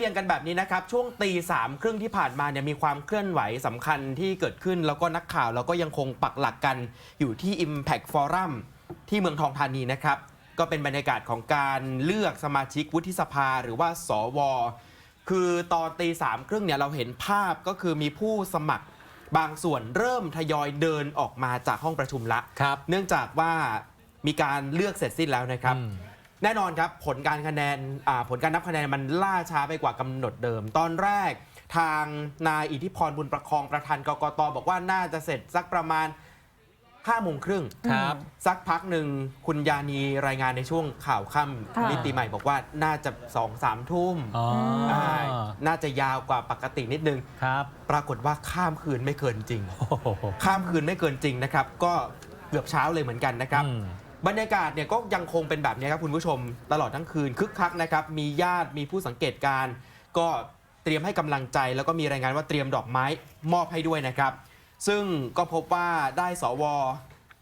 เรียงกันแบบนี้นะครับ ช่วงตีสามครึ่งที่ผ่านมาเนี่ยมีความเคลื่อนไหวสำคัญที่เกิดขึ้น แล้วก็นักข่าวเราก็ยังคงปักหลักกันอยู่ที่ Impact Forum ที่เมืองทองธานีนะครับ ก็เป็นบรรยากาศของการเลือกสมาชิกวุฒิสภาหรือว่าสว คือตอนตีสามครึ่งเนี่ยเราเห็นภาพก็คือมีผู้สมัครบางส่วนเริ่มทยอยเดินออกมาจากห้องประชุมละครับเนื่องจากว่ามีการเลือกเสร็จสิ้นแล้วนะครับอืม แน่นอนครับผลการคะแนนอ่าผลการนับคะแนนมันล่าช้าไปกว่ากำหนดเดิม ตอนแรกทางนายอิทธิพรบุญประคองประธานกกตบอกว่าน่าจะเสร็จสักประมาณ5โมงครึ่งครับสักพักหนึ่งคุณยานีรายงานในช่วงข่าวค่ค่ะำนิติใหม่บอกว่าน่าจะสองสามทุ่มอ๋ออาน่าจะยาวกว่าปกตินิดนึงครับ ปรากฏว่าข้ามคืนไม่เกินจริงโอ้โหข้ามคืนไม่เกินจริงนะครับ ก็เกือบเช้าเลยเหมือนกันนะครับอืม บรรยากาศเนี่ยก็ยังคงเป็นแบบนี้ครับคุณผู้ชม ตลอดทั้งคืนคึกคักนะครับ มีญาติมีผู้สังเกตการณ์ก็เตรียมให้กำลังใจ แล้วก็มีรายงานว่าเตรียมดอกไม้มอบให้ด้วยนะครับ ซึ่งก็พบว่าได้สว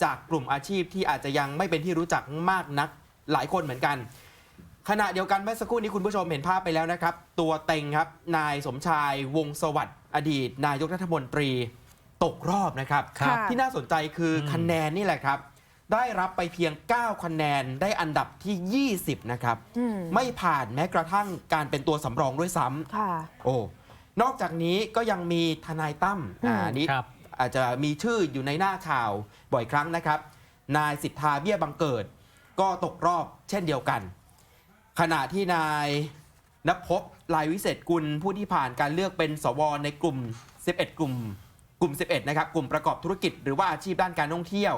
จากกลุ่มอาชีพที่อาจจะยังไม่เป็นที่รู้จักมากนักหลายคนเหมือนกัน ขณะเดียวกันเมื่อสักครู่นี้คุณผู้ชมเห็นภาพไปแล้วนะครับ ตัวเต็งครับนายสมชายวงศ์สวัสดิ์อดีต นายกรัฐมนตรีตกรอบนะครับครับที่น่าสนใจคืออมคะแนนนี่แหละครับ ได้รับไปเพียง 9 คะแนนได้อันดับที่ 20 นะครับ อืม ไม่ผ่านแม้กระทั่งการเป็นตัวสำรองด้วยซ้ำค่ะ โอ้นอกจากนี้ก็ยังมีทนายตั้มอืมอ่านี่ครับ อาจจะมีชื่ออยู่ในหน้าข่าวบ่อยครั้งนะครับ นายสิทธาเบี้ยบังเกิด ก็ตกรอบเช่นเดียวกัน ขณะที่นายนภพลายวิเศษกุลผู้ที่ผ่านการเลือกเป็นสวในกลุ่ม 11 กลุ่ม กลุ่ม 11 นะครับ กลุ่มประกอบธุรกิจหรือว่าอาชีพด้านการท่องเที่ยว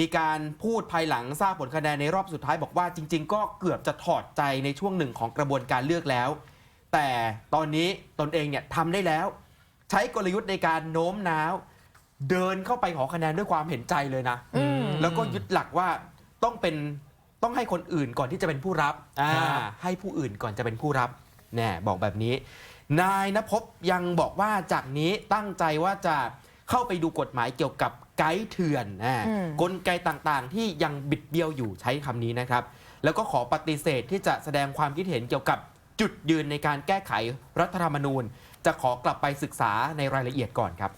มีการพูดภายหลังทราบผลคะแนนในรอบสุดท้ายบอกว่าจริง ๆ ก็เกือบจะถอดใจในช่วงหนึ่งของกระบวนการเลือกแล้ว แต่ตอนนี้ตนเองเนี่ยทำได้แล้ว ใช้กลยุทธ์ในการโน้มน้าว เดินเข้าไปขอคะแนนด้วยความเห็นใจเลยนะ อืม แล้วก็ยึดหลักว่าต้องเป็นต้องให้คนอื่นก่อนที่จะเป็นผู้รับอ่าครับ ให้ผู้อื่นก่อนจะเป็นผู้รับแน่บอกแบบนี้ นายนภพยังบอกว่าจากนี้ตั้งใจว่าจะเข้าไปดูกฎหมายเกี่ยวกับ ไกด์เถื่อนอ่าอืมกลไกต่างๆ ที่ยังบิดเบี้ยวอยู่ใช้คำนี้นะครับ แล้วก็ขอปฏิเสธที่จะแสดงความคิดเห็นเกี่ยวกับจุดยืนในการแก้ไขรัฐธรรมนูญ จะขอกลับไปศึกษาในรายละเอียดก่อนครับ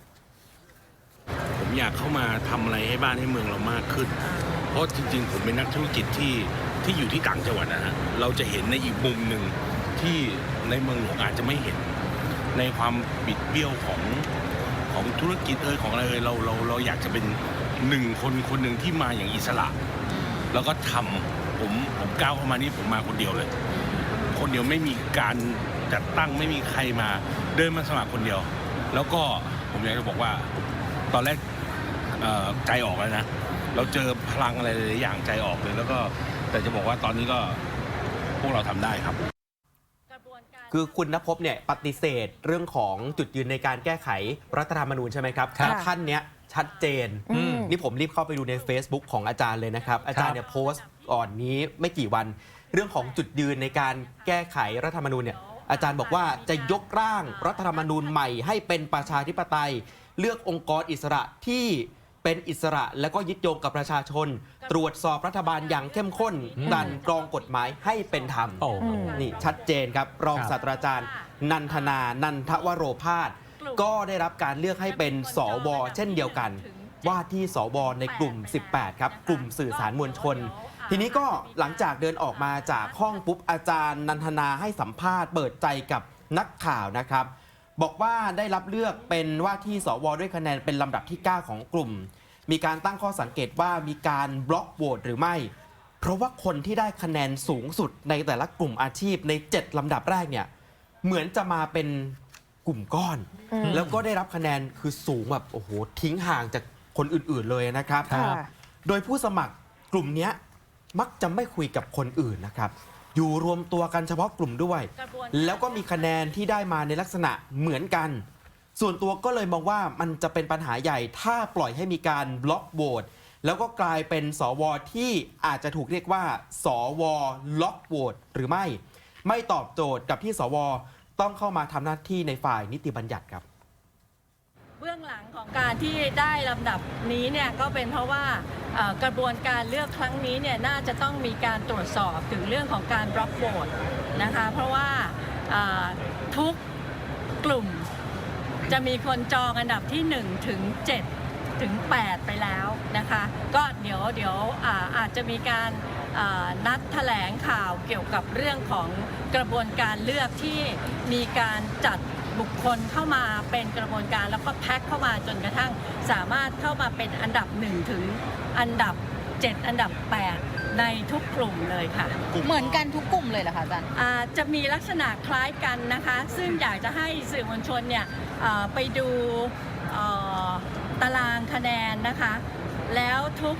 ผมอยากเข้ามาทำอะไรให้บ้านให้เมืองเรามากขึ้น เพราะจริง ๆ ผมเป็นนักธุรกิจที่ที่อยู่ที่ต่างจังหวัดนะฮะเราจะเห็นในอีกมุมหนึ่งที่ในเมืองหลวงอาจจะไม่เห็น ในความบิดเบี้ยวของ ของธุรกิจเอยของอะไรเอยเราเราเราอยากจะเป็นหนึ่งคนคนหนึ่งที่มาอย่างอิสระ แล้วก็ทำผมผมก้าวเข้ามานี่ผมมาคนเดียวเลย คนเดียวไม่มีการจัดตั้งไม่มีใครมาเดินมาสมัครคนเดียว แล้วก็ผมอยากจะบอกว่า ตอนแรกเอ่อใจออกแล้วนะ เราเจอพลังอะไรหลายๆอย่างใจออกเลย แล้วก็แต่จะบอกว่าตอนนี้ก็พวกเราทำได้ครับ คือคุณนภพเนี่ยปฏิเสธเรื่องของจุดยืนในการแก้ไขรัฐธรรมนูญใช่ไหมครับครับแต่ท่านเนี้ยชัดเจน อืม นี่ผมรีบเข้าไปดูใน Facebook ของอาจารย์เลยนะครับ อาจารย์เนี่ยโพสต์ก่อนนี้ไม่กี่วัน เรื่องของจุดยืนในการแก้ไขรัฐธรรมนูญเนี่ยอาจารย์บอกว่าจะยกร่างรัฐธรรมนูญใหม่ให้เป็นประชาธิปไตย เลือกองค์กรอิสระที่ เป็นอิสระและก็ยึดโยงกับประชาชน ตรวจสอบรัฐบาลอย่างเข้มข้นกลันกรองกฎหมายให้เป็นธรรม โอ้โห นี่ชัดเจนครับ รองครับ ศาสตราจารย์ นันทนา นันทวโรพาสก็ได้รับการเลือกให้เป็นสวเช่นเดียวกัน ว่าที่สวในกลุ่ม 18 ครับ กลุ่มสื่อสารมวลชน ทีนี้ก็หลังจากเดินออกมาจากห้องปุ๊บอาจารย์ นันทนาให้สัมภาษณ์เปิดใจกับนักข่าวนะครับ บอกว่าได้รับเลือกเป็นว่าที่สวด้วยคะแนนเป็นลำดับที่ 9 ของกลุ่ม มีการตั้งข้อสังเกตว่ามีการบล็อกโหวตหรือไม่ เพราะว่าคนที่ได้คะแนนสูงสุดในแต่ละกลุ่มอาชีพใน 7 ลำดับแรกเนี่ยเหมือนจะมาเป็นกลุ่มก้อนอืมแล้วก็ได้รับคะแนนคือสูงแบบโอ้โหทิ้งห่างจากคนอื่นๆเลยนะครับ ค่ะ โดยผู้สมัครกลุ่มเนี้ยมักจะไม่คุยกับคนอื่นนะครับ อยู่รวมตัวกันเฉพาะกลุ่มด้วย แล้วก็มีคะแนนที่ได้มาในลักษณะเหมือนกัน ส่วนตัวก็เลยมองว่ามันจะเป็นปัญหาใหญ่ ถ้าปล่อยให้มีการบล็อกโหวตแล้วก็กลายเป็นสวที่อาจจะถูกเรียกว่า สวล็อกโหวตหรือไม่ ไม่ตอบโจทย์กับที่สวต้องเข้ามาทำหน้าที่ในฝ่ายนิติบัญญัติครับ เบื้องหลังของการที่ได้ลำดับนี้เนี่ยก็เป็นเพราะว่ากระบวนการเลือกครั้งนี้เนี่ยน่าจะต้องมีการตรวจสอบถึงเรื่องของการบล็อกโหวตนะคะเพราะว่าทุกกลุ่มจะมีคนจองอันดับที่ 1 ถึง 7 ถึง 8 ไปแล้วนะคะ ก็เดี๋ยวเดี๋ยวอาอาจจะมีการนัดแถลงข่าวเกี่ยวกับเรื่องของกระบวนการเลือกที่มีการจัด บุคคลเข้ามาเป็นกระบวนการแล้วก็แพ็คเข้ามาจนกระทั่งสามารถเข้ามาเป็นอันดับ1ถึงอันดับ 7 อันดับ 8 ในทุกกลุ่มเลยค่ะ เหมือนกันทุกกลุ่มเลยเหรอคะอาจารย์อ่าจะมีลักษณะคล้ายกันนะคะ ซึ่งอยากจะให้สื่อมวลชนเนี่ยอ่าไปดูเอ่อตารางคะแนนนะคะ แล้วทุก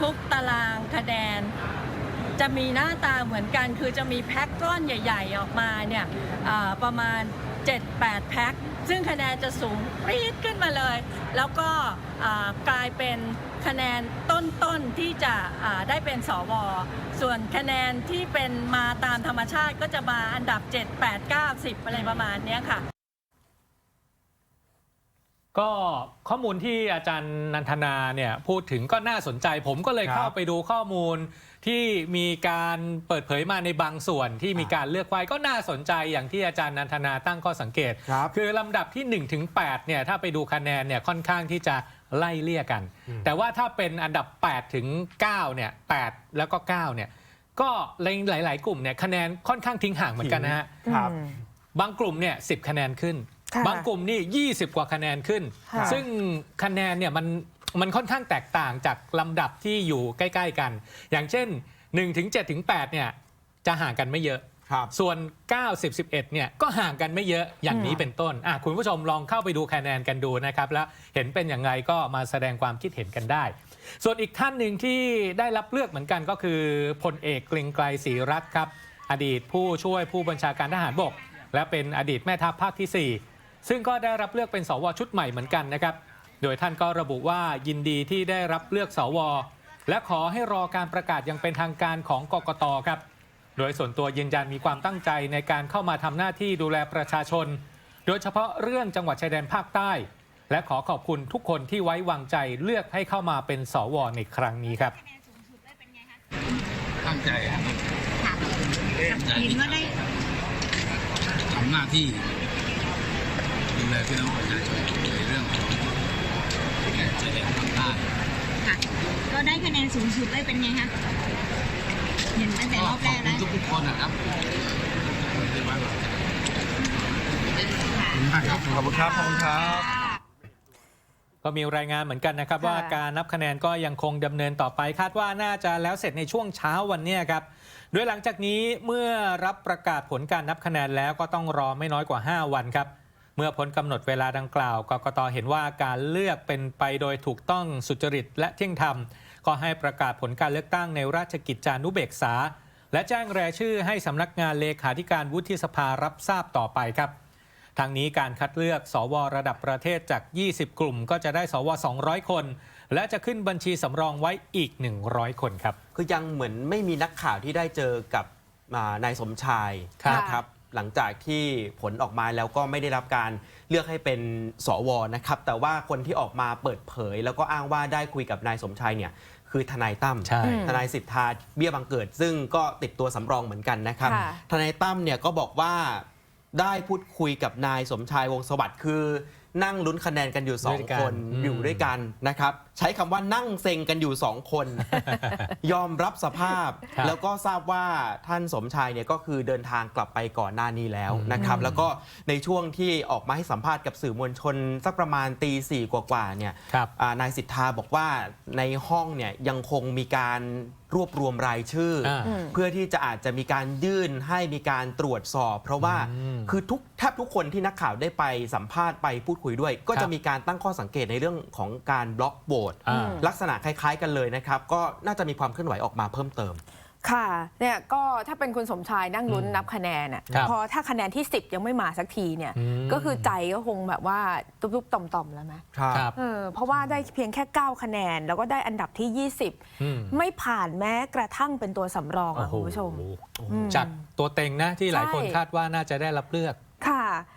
ทุกตารางคะแนนจะมีหน้าตาเหมือนกัน คือจะมีแพ็คก้อนใหญ่ ๆ ออกมาเนี่ยอ่าประมาณ 7-8 แพ็คซึ่งคะแนนจะสูงปรี๊ดขึ้นมาเลย แล้วก็กลายเป็นคะแนนต้นๆที่จะได้เป็นสว ส่วนคะแนนที่เป็นมาตามธรรมชาติก็จะมาอันดับ 7 8 9 10 อะไรประมาณนี้ค่ะ ก็ข้อมูลที่อาจารย์นันทนาเนี่ยพูดถึงก็น่าสนใจ ผมก็เลยครับเข้าไปดูข้อมูลที่มีการเปิดเผยมาในบางส่วนที่มีการเลือกไว้ก็น่าสนใจอย่างที่อาจารย์นันทนาตั้งข้อสังเกตครับคือลำดับที่1ถึง8เนี่ยถ้าไปดูคะแนนเนี่ยค่อนข้างที่จะไล่เลี่ยกัน แต่ว่าถ้าเป็นอันดับ8ถึง9เนี่ย8แล้วก็9เนี่ยก็ในหลาย ๆ กลุ่มเนี่ยคะแนนค่อนข้างทิ้งห่างเหมือนกันนะฮะครับบางกลุ่มเนี่ยสิคะแนนขึ้นค่ะ บางกลุ่มนี่ 20 กว่าคะแนนขึ้น ค่ะ ซึ่งคะแนนเนี่ยมันมันค่อนข้างแตกต่างจากลำดับที่อยู่ใกล้ๆกัน อย่างเช่น1ถึง7ถึง8เนี่ยจะห่างกันไม่เยอะ ครับส่วน9 10 11เนี่ยก็ห่างกันไม่เยอะอย่างนี้เป็นต้นอะคุณผู้ชมลองเข้าไปดูคะแนนกันดูนะครับแล้วเห็นเป็นอย่างไรก็มาแสดงความคิดเห็นกันได้ ส่วนอีกท่านหนึ่งที่ได้รับเลือกเหมือนกันก็คือพลเอกเกรียงไกรศรีรัตน์ครับ อดีตผู้ช่วยผู้บัญชาการทหารบก และเป็นอดีตแม่ทัพภาคที่ 4 ซึ่งก็ได้รับเลือกเป็นสวชุดใหม่เหมือนกันนะครับ โดยท่านก็ระบุว่ายินดีที่ได้รับเลือกสว และขอให้รอการประกาศอยังเป็นทางการของกกตครับ โดยส่วนตัวยืนยันมีความตั้งใจในการเข้ามาทำหน้าที่ดูแลประชาชน โดยเฉพาะเรื่องจังหวัดชายแดนภาคใต้ และขอขอบคุณทุกคนที่ไว้วางใจเลือกให้เข้ามาเป็นสวในครั้งนี้ครับ ตั้งใจครับค่ะเห็นว่าได้ทำหน้าที่ดู แลพี่น้องประชาชนในเรื่องของชายแดนภาคใต้ค่ะ ก็ได้คะแนนสูงสุดได้เป็นไงคะเห็นตั้งแต่ก็รอบขแรอบกคุแล้ณวทุกๆคนนะครับที่ไว้วางใจขอบคุณครับขอบคุณครับก็มีรายงานเหมือนกันนะครับค่ะว่าการนับคะแนนก็ยังคงดำเนินต่อไปคาดว่าน่าจะแล้วเสร็จในช่วงเช้าวันเนี้ยครับโดยหลังจากนี้เมื่อรับประกาศผลการนับคะแนนแล้วก็ต้องรอไม่น้อยกว่า 5 วันครับ เมื่อพ้นกำหนดเวลาดังกล่าว กกตเห็นว่าการเลือกเป็นไปโดยถูกต้องสุจริตและเที่ยงธรรม ก็ให้ประกาศผลการเลือกตั้งในราชกิจจานุเบกษา และแจ้งรายชื่อให้สำนักงานเลขาธิการวุฒิสภารับทราบต่อไปครับทางนี้การคัดเลือกสวระดับประเทศจาก 20 กลุ่ม ก็จะได้สว 200 คน และจะขึ้นบัญชีสำรองไว้อีก 100 คนครับ คือยังเหมือนไม่มีนักข่าวที่ได้เจอกับอ่านายสมชายครับนะครับ หลังจากที่ผลออกมาแล้วก็ไม่ได้รับการเลือกให้เป็นสวนะครับ แต่ว่าคนที่ออกมาเปิดเผย แล้วก็อ้างว่าได้คุยกับนายสมชายเนี่ยคือทนายตั้มใช่ ทนายสิทธาเบี้ยบังเกิด ซึ่งก็ติดตัวสำรองเหมือนกันนะครับ ค่ะ ทนายตั้มเนี่ยก็บอกว่าได้พูดคุยกับนายสมชายวงศ์สวัสดิ์คือ นั่งลุ้นคะแนนกันอยู่สองด้วยกันคนอืม อยู่ด้วยกันนะครับ ใช้คำว่านั่งเซ็งกันอยู่สองคน ยอมรับสภาพ ครับแล้วก็ทราบว่าท่านสมชายเนี่ยก็คือเดินทางกลับไปก่อนหน้านี้แล้วนะครับอืมแล้วก็ในช่วงที่ออกมาให้สัมภาษณ์กับสื่อมวลชน สักประมาณตีสี่กว่าๆเนี่ย ครับ อ่านายสิทธาบอกว่าในห้องเนี่ยยังคงมีการรวบรวมรายชื่อออ่าเพื่อที่จะอาจจะมีการยื่นให้มีการตรวจสอบ เพราะว่าอืมคือทุกแทบทุกคนที่นักข่าวได้ไปสัมภาษณ์ไปพูดคุยด้วย ก็ครัจะบมีการตั้งข้อสังเกตในเรื่องของการบล็อกโหวตอ่า ลักษณะคล้าย ๆ กันเลยนะครับ ก็น่าจะมีความเคลื่อนไหวออกมาเพิ่มเติม ค่ะเนี่ยก็ถ้าเป็นคุณสมชายนั่งลุ้นอืมนับคะแนนอะครับ พอถ้าคะแนนที่ 10 ยังไม่มาสักทีเนี่ยอืมก็คือใจก็คงแบบว่าตุ๊บๆ ต่อมๆ แล้วไหมครับ เออเพราะว่าได้เพียงแค่ 9 คะแนน แล้วก็ได้อันดับที่อืม20ไม่ผ่านแม้กระทั่งเป็นตัวสำรองโอ้อะโหคุณผู้ชม อืมจากตัวเต็งนะที่หลายคนใช่ คาดว่าน่าจะได้รับเลือก ค่ะ